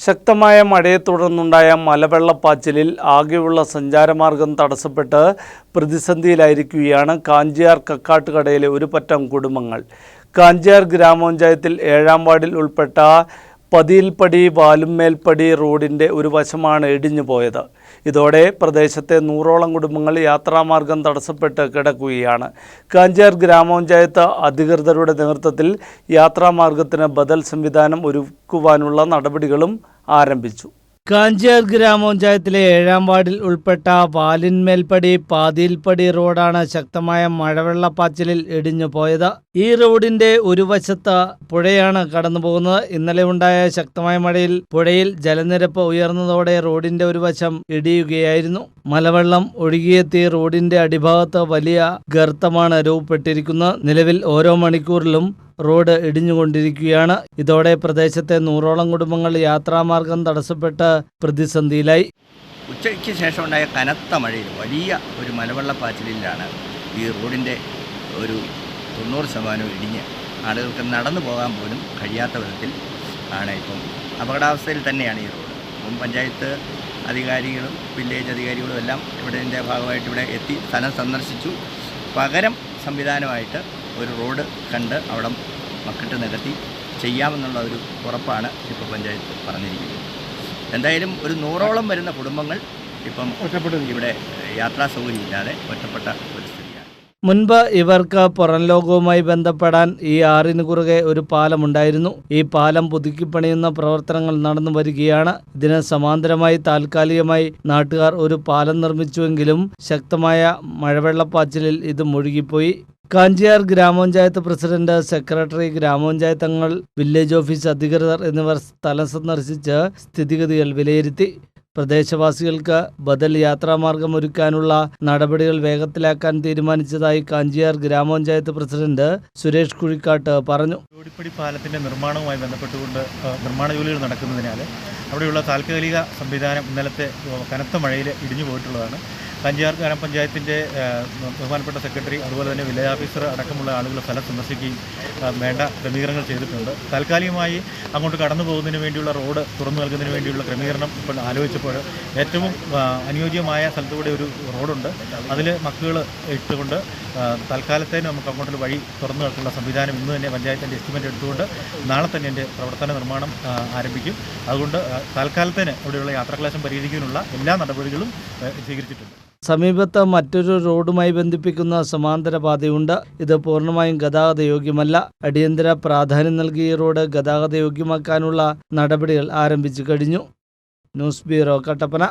ശക്തമായ മഴയെ തുടർന്നുണ്ടായ മലവെള്ളപ്പാച്ചിലിൽ ആകെയുള്ള സഞ്ചാരമാർഗം തടസ്സപ്പെട്ട് പ്രതിസന്ധിയിലായിരിക്കുകയാണ് കാഞ്ചിയാർ കക്കാട്ടുകടയിലെ ഒരു പറ്റം കുടുംബങ്ങൾ. കാഞ്ചിയാർ ഗ്രാമപഞ്ചായത്തിൽ ഏഴാം വാർഡിൽ ഉൾപ്പെട്ട പതിയിൽപ്പടി വാലുമേൽപ്പടി റോഡിന്റെ ഒരു വശമാണ് ഇടിഞ്ഞു പോയത്. ഇതോടെ പ്രദേശത്തെ നൂറോളം കുടുംബങ്ങൾ യാത്രാമാർഗം തടസ്സപ്പെട്ട് കിടക്കുകയാണ്. കാഞ്ചാർ ഗ്രാമപഞ്ചായത്ത് അധികൃതരുടെ നേതൃത്വത്തിൽ യാത്രാമാർഗത്തിന് ബദൽ സംവിധാനം ഒരുക്കുവാനുള്ള നടപടികളും ആരംഭിച്ചു. കാഞ്ചിയാർ ഗ്രാമപഞ്ചായത്തിലെ ഏഴാം വാർഡിൽ ഉൾപ്പെട്ട വാലിന്മേൽപ്പടി പാതിയിൽപ്പടി റോഡാണ് ശക്തമായ മഴവെള്ളപ്പാച്ചിലിൽ ഇടിഞ്ഞു പോയത്. ഈ റോഡിന്റെ ഒരു വശത്ത് പുഴയാണ് കടന്നുപോകുന്നത്. ഇന്നലെ ഉണ്ടായ ശക്തമായ മഴയിൽ പുഴയിൽ ജലനിരപ്പ് ഉയർന്നതോടെ റോഡിന്റെ ഒരു വശം ഇടിയുകയായിരുന്നു. മലവെള്ളം ഒഴുകിയെത്തി റോഡിന്റെ അടിഭാഗത്ത് വലിയ ഗർത്തമാണ് രൂപപ്പെട്ടിരിക്കുന്നത്. നിലവിൽ ഓരോ മണിക്കൂറിലും റോഡ് ഇടിഞ്ഞുകൊണ്ടിരിക്കുകയാണ്. ഇതോടെ പ്രദേശത്തെ നൂറോളം കുടുംബങ്ങൾ യാത്രാമാർഗം തടസ്സപ്പെട്ട് പ്രതിസന്ധിയിലായി. ഉച്ചയ്ക്ക് ശേഷം ഉണ്ടായ കനത്ത മഴയിൽ വലിയ ഒരു മലവെള്ളപ്പാച്ചിലിലാണ് ഈ റോഡിന്റെ ഒരു തൊണ്ണൂറ് ശതമാനം ഇടിഞ്ഞ് ആളുകൾക്ക് നടന്നു പോകാൻ പോലും കഴിയാത്ത വിധത്തിൽ ആണ് ഇപ്പം അപകടാവസ്ഥയിൽ തന്നെയാണ് ഈ റോഡ്. ഇപ്പം പഞ്ചായത്ത് അധികാരികളും വില്ലേജ് അധികാരികളും എല്ലാം ഇവിടെ ഭാഗമായിട്ട് ഇവിടെ എത്തി സ്ഥലം സന്ദർശിച്ചു. പകരം സംവിധാനമായിട്ട് ഒരു റോഡ് കണ്ട് അവിടെ മക്കിട്ട് നികത്തി ചെയ്യാമെന്നുള്ള ഒരു ഉറപ്പാണ് ഇപ്പോൾ പഞ്ചായത്ത് പറഞ്ഞിരിക്കുന്നത്. എന്തായാലും ഒരു നൂറോളം വരുന്ന കുടുംബങ്ങൾ ഇപ്പം ഇവിടെ യാത്രാ സൗകര്യമില്ലാതെ ഒറ്റപ്പെട്ട ഒരു സ്ഥിതിയാണ്. മുൻപ് ഇവർക്ക് പുറം ലോകവുമായി ബന്ധപ്പെടാൻ ഈ ആറിന് കുറുകെ ഒരു പാലമുണ്ടായിരുന്നു ഈ പാലം പുതുക്കിപ്പണിയുന്ന പ്രവർത്തനങ്ങൾ നടന്നു വരികയാണ്. ഇതിന് സമാന്തരമായി താൽക്കാലികമായി നാട്ടുകാർ ഒരു പാലം നിർമ്മിച്ചുവെങ്കിലും ശക്തമായ മഴവെള്ളപ്പാച്ചിലിൽ ഇത് മുഴുകിപ്പോയി. കാഞ്ചിയാർ ഗ്രാമപഞ്ചായത്ത് പ്രസിഡന്റ് സെക്രട്ടറി ഗ്രാമപഞ്ചായത്ത് അംഗങ്ങൾ വില്ലേജ് ഓഫീസ് അധികൃതർ എന്നിവർ സ്ഥലം സന്ദർശിച്ച് സ്ഥിതിഗതികൾ വിലയിരുത്തി. പ്രദേശവാസികൾക്ക് ബദൽ യാത്രാമാർഗം ഒരുക്കാനുള്ള നടപടികൾ വേഗത്തിലാക്കാൻ തീരുമാനിച്ചതായി കാഞ്ചിയാർ ഗ്രാമപഞ്ചായത്ത് പ്രസിഡന്റ് സുരേഷ് കുഴിക്കാട്ട് പറഞ്ഞു. ജോഡിപ്പടി പാലത്തിന്റെ നിർമ്മാണവുമായി ബന്ധപ്പെട്ടുകൊണ്ട് നിർമ്മാണ ജോലികൾ നടക്കുന്നതിനാൽ അവിടെയുള്ള താൽക്കാലിക സംവിധാനം ഇന്നലത്തെ കനത്ത മഴയിൽ ഇടിഞ്ഞു പോയിട്ടുള്ളതാണ്. കഞ്ചിയാർ ഗ്രാമപഞ്ചായത്തിന്റെ ആ, ബഹുമാനപ്പെട്ട സെക്രട്ടറി അതുപോലെ തന്നെ വില്ലേജ് ഓഫീസർ അടക്കമുള്ള ആളുകൾ സ്ഥലം സന്ദർശിക്കുകയും വേണ്ട ക്രമീകരണങ്ങൾ ചെയ്തിട്ടുണ്ട്. താൽക്കാലികമായി അങ്ങോട്ട് കടന്നു പോകുന്നതിന് വേണ്ടിയുള്ള റോഡ് തുറന്നു നൽകുന്നതിന് വേണ്ടിയുള്ള ക്രമീകരണം ഇപ്പോൾ ആലോചിച്ചപ്പോൾ ഏറ്റവും അനുയോജ്യമായ സ്ഥലത്തൂടെ ഒരു റോഡുണ്ട്. അതിൽ മക്കുകൾ ഇട്ടുകൊണ്ട് തൽക്കാലത്തേന് നമുക്ക് അങ്ങോട്ടൊരു വഴി തുറന്നു നൽകുന്ന സംവിധാനം ഇന്ന് തന്നെ പഞ്ചായത്തിന്റെ എസ്റ്റിമേറ്റ് എടുത്തുകൊണ്ട് നാളെ തന്നെ എന്റെ പ്രവർത്തന നിർമ്മാണം ആരംഭിക്കും. അതുകൊണ്ട് തൽക്കാലത്തേന് അവിടെയുള്ള യാത്രാക്ലേശം പരിഹരിക്കുന്നതിനുള്ള എല്ലാ നടപടികളും സ്വീകരിച്ചിട്ടുണ്ട്. സമീപത്ത് മറ്റൊരു റോഡുമായി ബന്ധിപ്പിക്കുന്ന സമാന്തര പാതയുണ്ട് ഇത് പൂർണമായും ഗതാഗത യോഗ്യമല്ല അടിയന്തര പ്രാധാന്യം നൽകി ഈ റോഡ് ഗതാഗത യോഗ്യമാക്കാനുള്ള നടപടികൾ ആരംഭിച്ചു കഴിഞ്ഞു. News bureau Kattappana.